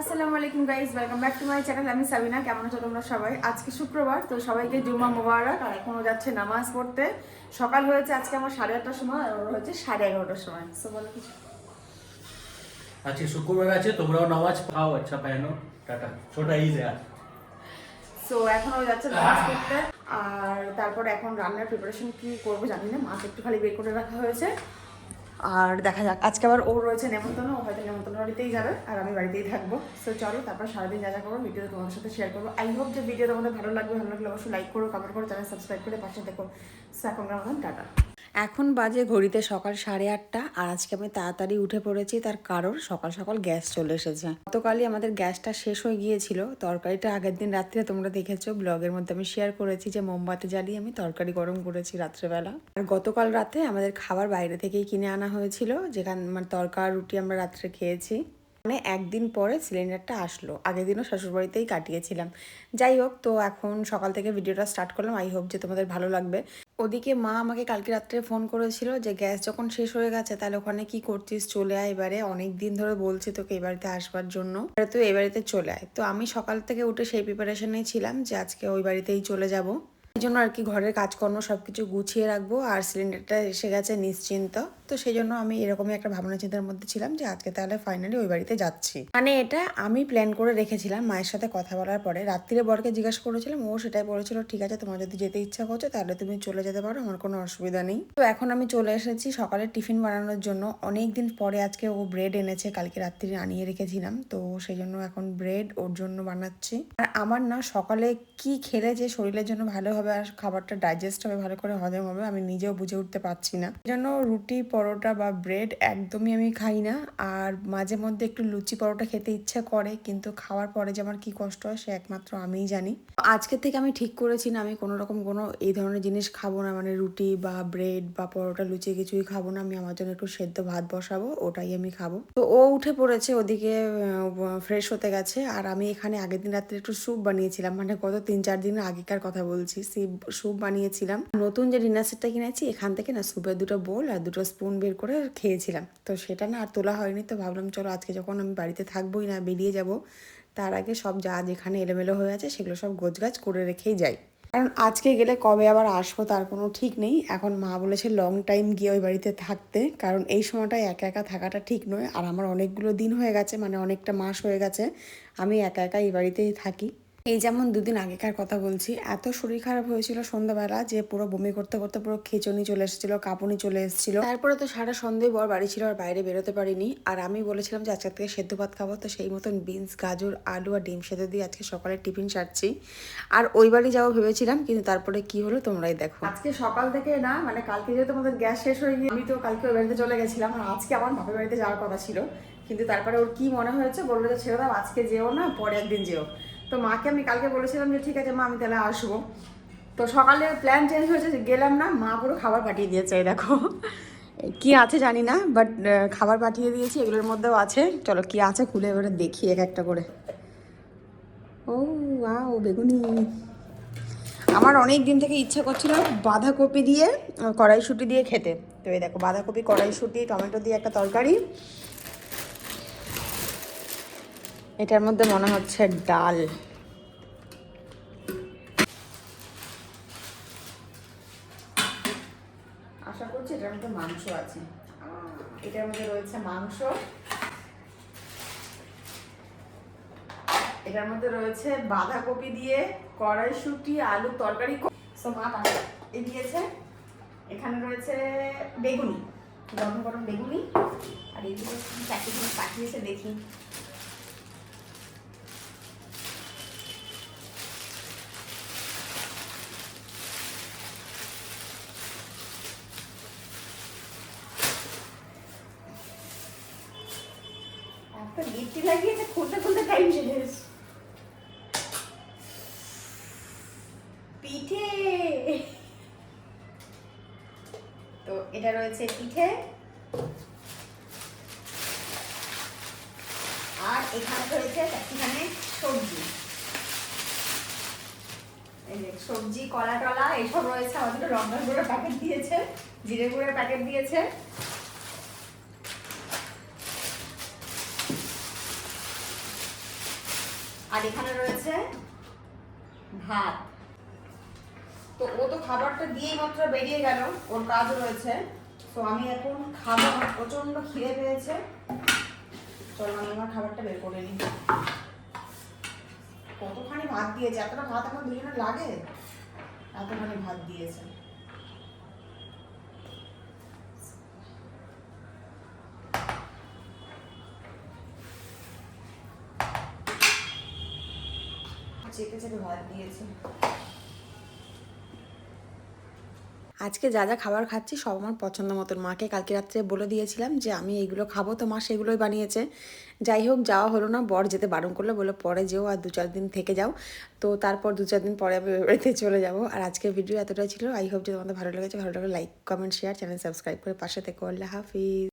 আসসালামু আলাইকুম guys welcome back to my channel আমি সাবিনা কেমন আছো তোমরা সবাই? আজকে শুক্রবার তো সবাইকে জুমা মোবারক। আর এখনও যাচ্ছে নামাজ পড়তে। সকাল হয়েছে আজকে আমার সাড়ে আটটার সময় আর ওর হচ্ছে সাড়ে এগারোটার সময়। সো বলো কিছু। আজকে শুক্রবার আছে তোমরাও নামাজ পাও আচ্ছা পায়নো টাটা। ছোটা ইজ সো এখনও যাচ্ছে নামাজ পড়তে। আর তারপর এখন রান্নার প্রিপারেশন কি করব জানি না। মাছ একটু খালি বের করে রাখা হয়েছে। আর দেখা যাক, আজকে আবার ও রয়েছে নেমন্তন্ন, ও হয়তো নেমন্তন্ন বাড়িতেই যাবে, আর আমি বাড়িতেই থাকব। সো চলো, তারপর সারাদিন যা যা করব, ভিডিও তোমাদের সাথে শেয়ার করব। আই হোপ যে ভিডিও তোমাদের ভালো লাগবে, ভালো লাগলে অবশ্যই লাইক করো কমেন্ট করো চ্যানেল সাবস্ক্রাইব করে পাশে দেখো সো এখনকার টাটা। এখন বাজে ঘড়িতে সকাল সাড়ে আটটা আর আজকে আমি তাড়াতাড়ি উঠে পড়েছি, তার কারণ সকাল সকাল গ্যাস চলে এসেছে। গতকালই আমাদের গ্যাসটা শেষ হয়ে গিয়েছিল, তরকারিটা আগের দিন রাত্রে তোমরা দেখেছ, ব্লগের মধ্যে আমি শেয়ার করেছি যে মোমবাতি জ্বালিয়ে আমি তরকারি গরম করেছি রাত্রেবেলা। আর গতকাল রাতে আমাদের খাবার বাইরে থেকেই কিনে আনা হয়েছিল, যেখান মানে তরকার রুটি আমরা রাত্রে খেয়েছি। মানে একদিন পরে সিলিন্ডারটা আসলো, আগের দিনও শ্বশুরবাড়িতেই কাটিয়েছিলাম। যাই হোক, তো এখন সকাল থেকে ভিডিওটা স্টার্ট করলাম আই হোপ যে তোমাদের ভালো লাগবে। ওদিকে মা আমাকে কালকে রাত্রে ফোন করেছিল যে, গ্যাস যখন শেষ হয়ে গেছে, তাহলে ওখানে কি করছিস? চলে আয় এবারে। অনেক দিন ধরে বলছি তোকে এবাড়িতে বাড়িতে আসবার জন্য। তো এ বাড়িতে চলে আয়। তো আমি সকাল থেকে উঠে সেই প্রিপারেশনে ছিলাম যে, আজকে ওই বাড়িতেই চলে যাব। এই জন্য আর কি ঘরের কাজকর্ম সব কিছু গুছিয়ে রাখব। আর সিলিন্ডারটা এসে গেছে নিশ্চিন্ত। তো সেই জন্য আমি এরকমই একটা ভাবনা চিন্তার মধ্যে ছিলাম যে আজকে তাহলে ফাইনালি ওই বাড়িতে যাচ্ছি। মানে এটা আমি প্ল্যান করে রেখেছিলাম মায়ের সাথে কথা বলার পরে। রাত্রিরে বরকে জিজ্ঞাসা করেছিলাম, ও সেটাই বলেছিল, ঠিক আছে, তোমার যদি যেতে ইচ্ছা করছ তাহলে তুমি চলে যেতে পারো, আমার কোনো অসুবিধা নেই। তো এখন আমি চলে এসেছি সকালে টিফিন বানানোর জন্য। অনেক দিন পরে আজকে ও ব্রেড এনেছে, কালকে রাত্রি আনিয়ে রেখেছিলাম। তো সেই জন্য এখন ব্রেড ওর জন্য বানাচ্ছি। আর আমার না সকালে কি খেলে যে শরীরের জন্য ভালো হবে আর খাবারটা ডাইজেস্ট হবে, ভালো করে হজম হবে, আমি নিজেও বুঝে উঠতে পারছি না। জন্য রুটি পরোটা বা ব্রেড একদমই আমি খাই না। আর মাঝে মধ্যে একটু লুচি পরোটা খেতে ইচ্ছা করে, কিন্তু খাওয়ার পরে যে আমার কী কষ্ট হয় সে একমাত্র আমিই জানি। আজকে থেকে আমি ঠিক করেছি না, আমি কোনো রকম কোনো এই ধরনের জিনিস খাব না মানে রুটি বা ব্রেড বা পরোটা, লুচি কিছুই খাব না, আমি আমার জন্য একটু সেদ্ধ ভাত বসাবো, ওটাই আমি খাব। তো ও উঠে পড়েছে, ওদিকে ফ্রেশ হতে গেছে, আর আমি এখানে আগের দিন রাত্রে একটু স্যুপ বানিয়েছিলাম মানে গত তিন চার দিন আগেকার কথা বলছি স্যুপ বানিয়েছিলাম। নতুন যে ডিনার সেটটা কিনেছি, এখান থেকে না স্যুপের দুটো বোল আর দুটো স্পুন বের করে খেয়েছিলাম। তো সেটা না আর তোলা হয়নি, তো ভাবলাম চলো আজকে যখন আমি বাড়িতে থাকবোই না, বেরিয়ে যাব, তার আগে সব যা যেখানে এলোমেলো হয়ে আছে সেগুলো সব গোছগাছ করে রেখেই যাই। কারণ আজকে গেলে কবে আবার আসব তার কোনো ঠিক নেই। এখন মা বলেছে লং টাইম গিয়ে ওই বাড়িতে থাকতে, কারণ এই সময়টায় একা একা থাকাটা ঠিক নয়। আর আমার অনেকগুলো দিন হয়ে গেছে মানে অনেকটা মাস হয়ে গেছে, আমি একা একা এই বাড়িতেই থাকি। এই যেমন দুদিন আগেকার কথা বলছি, এত শরীর খারাপ হয়েছিল সন্ধ্যাবেলা যে পুরো বমি করতে করতে পুরো খিচুনি চলে এসেছিল, কাঁপুনি চলে এসেছিল। তারপরে তো সারা সন্ধে বর বাড়ি ছিল আর বাইরে বেরোতে পারিনি। আর আমি বলেছিলাম যে আজকে থেকে সেদ্ধ ভাত খাব, তো সেই মতন বিনস, গাজর, আলু আর ডিম সেদ্ধ দিয়ে আজকে সকালে টিফিন সারছি। আর ওই বাড়ি যাব ভেবেছিলাম, কিন্তু তারপরে কি হলো তোমরাই দেখো। আজকে সকাল থেকে না মানে কালকে যেহেতু আমাদের গ্যাস শেষ হয়ে গিয়ে আমি তো কালকে ওই বাড়িতে চলে গেছিলাম, আর আজকে আমার বাপের বাড়িতে যাওয়ার কথা ছিল। কিন্তু তারপরে ওর কি মনে হয়েছে বলল যে, ছেড়ে দাও, আজকে যেও না, পরে একদিন যেও। তো মাকে আমি কালকে বলেছিলাম যে, ঠিক আছে মা, আমি তাহলে আসব। তো সকালে প্ল্যান চেঞ্জ হয়েছে গেলাম না, মা পুরো খাবার পাঠিয়ে দিয়েছে, এই দেখো। কি আছে জানি না বাট খাবার পাঠিয়ে দিয়েছি, এগুলোর মধ্যেও আছে। চলো, কি আছে খুলে এবারে দেখি এক একটা করে। ও ও বেগুনি। আমার অনেক দিন থেকে ইচ্ছা করছিল বাঁধাকপি দিয়ে কড়াইশুঁটি দিয়ে খেতে। তো এই দেখো, বাঁধাকপি, কড়াইশুঁটি, টমেটো দিয়ে একটা তরকারি। এটার মধ্যে মনে হচ্ছে ডাল। আশা করছি এটার মধ্যে মাংস আছে। এটার মধ্যে রয়েছে মাংস। এটার মধ্যে রয়েছে বাঁধাকপি দিয়ে কড়াইশুঁটি, আলু তরকারি সো মা এ দিয়েছে। এখানে রয়েছে বেগুনি। গরম গরম বেগুনি। আর এইগুলো প্যাকেট পাঠিয়েছে দেখি। একটা গিফটি লাগিয়েছে খুলতে খুলতে টাইম শেষ পিঠে। তো এটা রয়েছে পিঠে। আর এখানে রয়েছে চারটিখানে সবজি। সবজি, কলা টলা এইসব রয়েছে। আমাদের লঙ্কা গুঁড়োর প্যাকেট দিয়েছে, জিরে গুঁড়োর প্যাকেট দিয়েছে। আর এখানে রয়েছে ভাত। তো ও তো খাবারটা দিয়েই মাত্র বেরিয়ে গেল, ওর কাজ রয়েছে। তো আমি এখন খাব, আমার প্রচণ্ড খিদে পেয়েছে। চলো, আমি আমার খাবারটা বের করে নিই। কতখানি ভাত দিয়েছে? এতটা ভাত আমার দুজনের লাগে? এতখানি ভাত দিয়েছে। চেপে চেপে ভাত দিয়েছে। আজকে যা যা খাবার খাচ্ছি সব আমার পছন্দ মতন। মাকে কালকে রাত্রে বলে দিয়েছিলাম যে, আমি এইগুলো খাব। তো মা সেগুলোই বানিয়েছে। যাই হোক, যাওয়া হলো না। বর যেতে বারণ করল বলে পরে যেও আর দু চার দিন থেকে যাও। তো তারপর দু চার দিন পরে আমি বাড়িতে চলে যাব। আর আজকের ভিডিও এতটাই ছিল। আই হোপ যে তোমাদের ভালো লেগেছে। ভালো লাগলে like comment share channel subscribe করে পাশে থেকে। আল্লাহ হাফিজ।